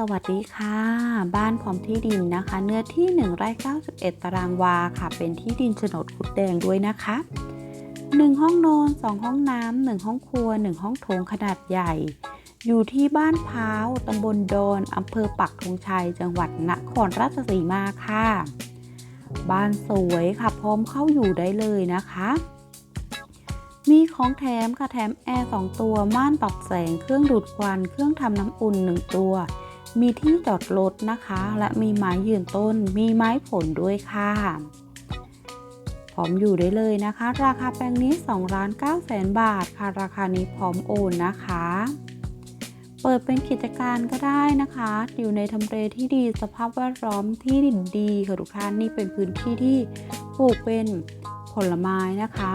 สวัสดีค่ะ บ้านพร้อมที่ดินนะคะ เนื้อที่1ไร่91 ตารางวาค่ะ เป็นที่ดินโฉนดคุดแดงด้วยนะคะ 1 ห้องนอน 2 ห้องน้ำ1ห้องครัว 1 ห้องโถงขนาดใหญ่ อยู่ที่บ้านพร้าวตำบลโดนอำเภอปักธงชัย จังหวัดนครราชสีมาค่ะ บ้านสวยค่ะ พร้อมเข้าอยู่ได้เลยนะคะมีของแถมค่ะแถมแอร์ 2 ตัว ม่านปรับแสง เครื่องดูดควัน เครื่องทำน้ำอุ่น 1 ตัว มีที่จอดรถนะคะ และมีไม้ยืนต้น มีไม้ผลด้วยค่ะพร้อมอยู่ได้เลยนะคะ ราคาแปลงนี้2ล้าน9แสนบาทค่ะ ราคานี้พร้อมโอนนะคะ เปิดเป็นกิจการก็ได้นะคะ อยู่ในทำเลที่ดีสภาพแวดล้อมที่ดินดีค่ะทุกท่านนี่เป็นพื้นที่ที่ปลูกเป็นผลไม้นะคะ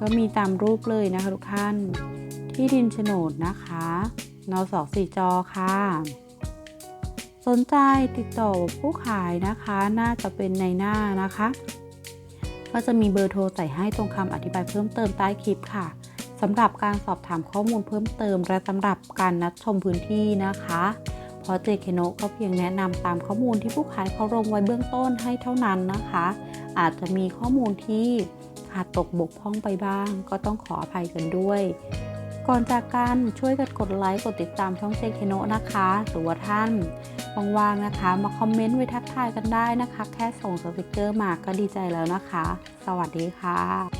ก็มีตามรูปเลยนะคะทุกท่าน ที่ดินโฉนดนะคะนสสี่จอค่ะ สนใจติดต่อผู้ขายนะคะ น่าจะเป็นในหน้านะคะ ก็จะมีเบอร์โทรใส่ให้ตรงคำอธิบายเพิ่มเติมใต้คลิปค่ะสำหรับการสอบถามข้อมูลเพิ่มเติม และสำหรับการนัดชมพื้นที่นะคะเพราะเจเคโนก็เพียงแนะนำตามข้อมูลที่ผู้ขายเขาลงไว้เบื้องต้นให้เท่านั้นนะคะ อาจจะมีข้อมูลที่ขาดตกบกพร่องไปบ้าง ก็ต้องขออภัยกันด้วย ก่อนจากกันช่วยกันกดไลค์กดติดตามช่องเจเคโนนะคะหรือว่าท่าน ว่างๆนะคะ มาคอมเมนต์ไว้ทักทายกันได้นะคะ แค่ส่งสติกเกอร์มาก็ดีใจแล้วนะคะ สวัสดีค่ะ